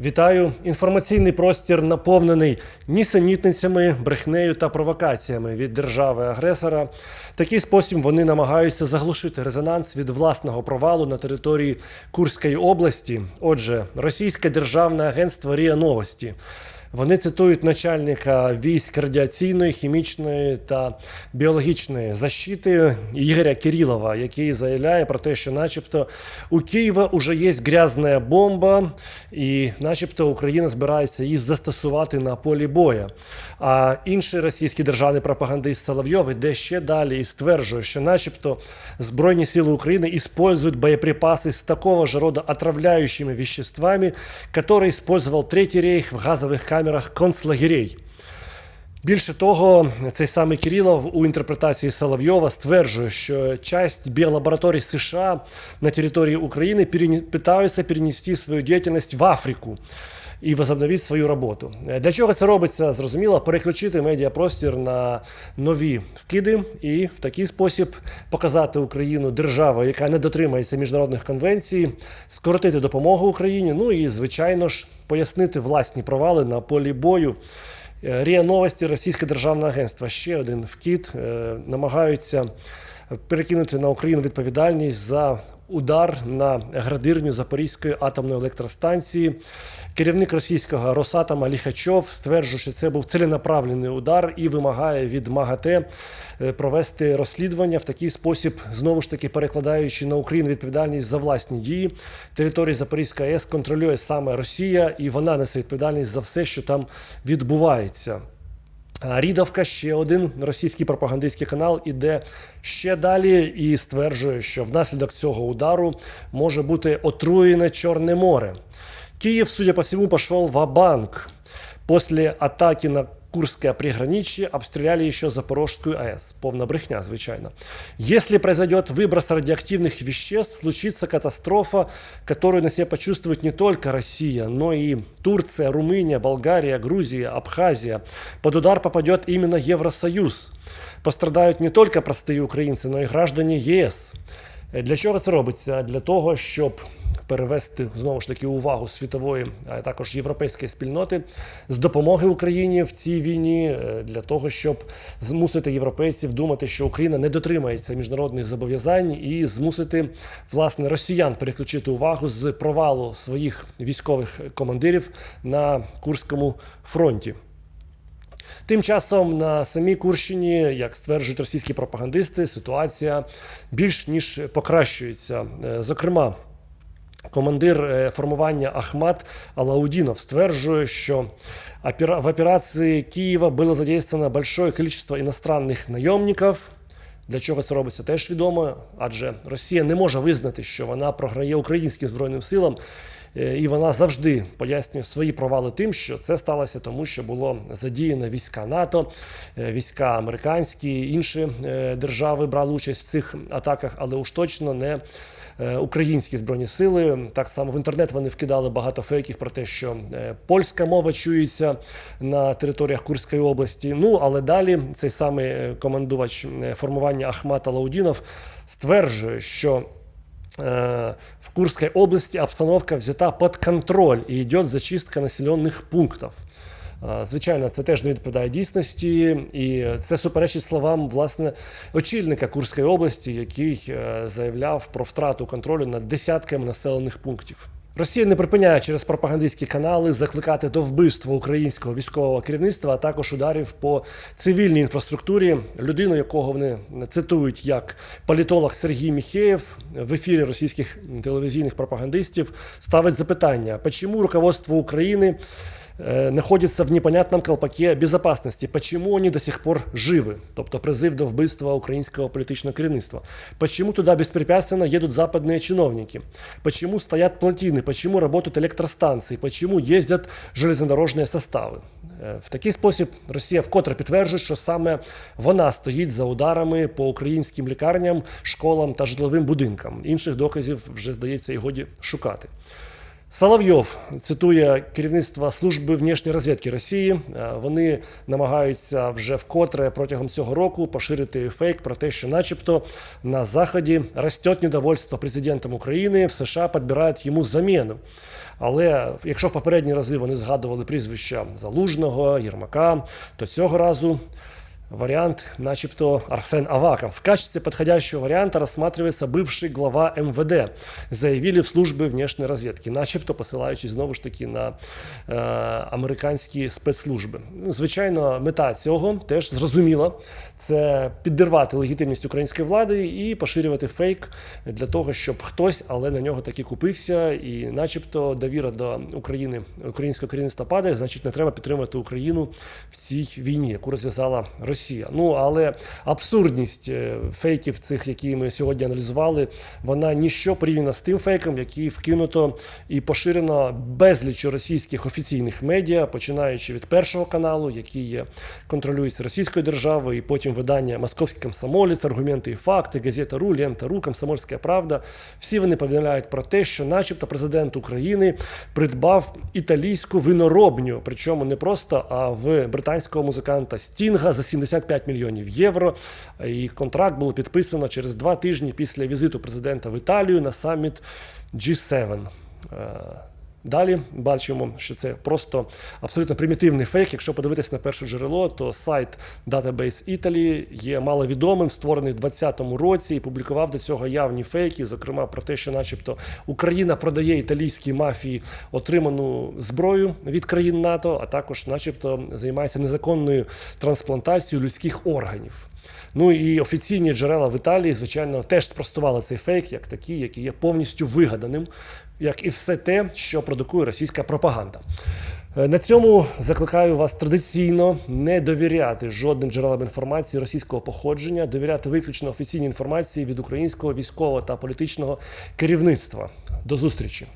Вітаю! Інформаційний простір наповнений нісенітницями, брехнею та провокаціями від держави-агресора. Такий спосіб вони намагаються заглушити резонанс від власного провалу на території Курської області. Отже, російське державне агентство Рія Новості. Вони цитують начальника військ радіаційної, хімічної та біологічної защити Ігоря Кирилова, який заявляє про те, що, начебто, у Києва вже є грязна бомба, і, начебто, Україна збирається її застосувати на полі боя. А інший російський державний пропагандист Соловйов іде ще далі і стверджує, що, начебто, Збройні сили України используют боеприпасы с такого же рода отравляющими веществами, которые использовал Третий рейх в газових камерах концлагерей. Більше того, цей самий Кирилов у інтерпретації Соловйова стверджує, що часть біолабораторій США на території України питаються перенести свою діяльність в Африку і возобновити свою роботу. Е, Для чого це робиться? Зрозуміло, переключити медіапростір на нові вкиди і в такий спосіб показати Україну державою, яка не дотримується міжнародних конвенцій, скоротити допомогу Україні. Ну і звичайно ж пояснити власні провали на полі бою. Е, Ріа Новості, Російське державне агентство, ще один вкид, е, намагаються перекинути на Україну відповідальність за удар на градирню Запорізької атомної електростанції. Керівник російського Росатома Ліхачов стверджує, що це був ціленаправлений удар і вимагає від МАГАТЕ е, провести розслідування в такий спосіб, знову ж таки перекладаючи на Україну відповідальність за власні дії. Територію Запорізької АЕС контролює саме Росія, і вона несе відповідальність за все, що там відбувається. Рідовка ще один російський пропагандистський канал іде ще далі і стверджує, що внаслідок цього удару може бути отруєне Чорне море. Київ, судя по всему, пошел в банк После атаки на Курское приграничье обстреляли еще Запорожскую АЭС. Полная брехня, звичайно. Если произойдет выброс радиоактивных веществ, случится катастрофа, которую на себе почувствует не только Россия, но и Турция, Румыния, Болгария, Грузия, Абхазия. Под удар попадет именно Евросоюз. Пострадають не тільки прості українці, але й граждані ЄС. Е, Для чого це робиться? Для того, щоб перевести знову ж таки увагу світової, а також європейської спільноти з допомоги Україні в цій війні, е, для того, щоб змусити європейців думати, що Україна не дотримається міжнародних зобов'язань, і змусити власне росіян переключити увагу з провалу своїх військових командирів на Курському фронті. Тим часом на самій Курщині, як стверджують російські пропагандисти, ситуація більш ніж покращується. Е, Зокрема, командир е, формування Ахмат Алаудінов стверджує, що в операції Києва було задействовано большое количество іностранних найомників. Для чого це робиться, теж відомо, адже Росія не може визнати, що вона програє українським збройним силам, е, і вона завжди пояснює свої провали тим, що це сталося тому, що було задіяно війська НАТО, е, війська американські, інші держави брали участь в цих атаках, але уж точно не українські збройні сили. Так само в інтернет вони вкидали багато фейків про те, що е, польська мова чується на територіях Курської області. Ну але далі цей самий е, командувач е, формування Ахмат Алаудінов стверджує, що в Курской области обстановка взята під контроль і йде зачистка населених пунктів. Звичайно, це теж не відповідає дійсності, і це суперечить словам власне очільника Курської області, який е, заявляв про втрату контролю над десятками населених пунктів. Росія не припиняє через пропагандистські канали закликати до вбивства українського військового керівництва, а також ударів по цивільній інфраструктурі. Людину, якого вони цитують як політолог Сергій Міхеєв в ефірі російських телевізійних пропагандистів, ставить запитання, чому руководство України э, находятся в непонятном колпаке безопасности. Почему они до сих пор живы? Тобто призыв до вбивства українського політичного керівництва. Почему туда беспрепятственно едут западные чиновники? Почему стоят плотины? Почему работают электростанции? Почему ездят железнодорожные состави? Е, В такий спосіб Росія вкотре підтверджує, що саме вона стоїть за ударами по українським лікарням, школам та житловим будинкам. Інших доказів вже здається і годі шукати. Соловйов цитує керівництво служби внішньої розвідки Росії. Е, Вони намагаються вже вкотре протягом цього року поширити фейк про те, що, начебто, на заході росте недовольство президентом України, в США підбирають йому заміну. Але якщо в попередні рази вони згадували прізвища Залужного, Єрмака, то цього разу вариант, начебто Арсен Аваков. В качестве подходящего варианта рассматривается бывший глава МВД, заявили в служби внешньої розвідки, начебто посилаючись знову ж таки на е, американські спецслужби. Звичайно, мета цього теж зрозуміла: це підірвати легітимність української влади і поширювати фейк для того, щоб хтось, але на нього таки купився, і, начебто, довіра до України українського керівництва падає, значить, не треба підтримувати Україну в цій війні, яку розв'язала Росія. Ну але абсурдність е, фейків, цих, які ми сьогодні аналізували, вона ніщо порівняна з тим фейком, який вкинуто і поширено безліч російських офіційних медіа, починаючи від першого каналу, який є контролюється Російською державою, і потім видання Московський комсомолець, аргументи і факти, газета РУ, Лента РУ, Комсомольська Правда. Всі вони повідомляють про те, що, начебто, президент України придбав італійську виноробню, причому не просто, а в британського музиканта Стінга за 75 мільйонів євро. І контракт було підписано через два тижні після візиту президента в Італію на саміт G7. Далі бачимо, що це просто абсолютно примітивний фейк. Якщо подивитись на перше джерело, то сайт Database Italy є маловідомим, створений в 2020 році і публікував до цього явні фейки, зокрема про те, що, начебто, Україна продає італійській мафії отриману зброю від країн НАТО, а також, начебто, займається незаконною трансплантацією людських органів. Ну і офіційні джерела в Італії, звичайно, теж спростували цей фейк як такий, який є повністю вигаданим, як і все те, що продукує російська пропаганда. Е, На цьому закликаю вас традиційно не довіряти жодним джерелам інформації російського походження, довіряти виключно офіційній інформації від українського військового та політичного керівництва. До зустрічі!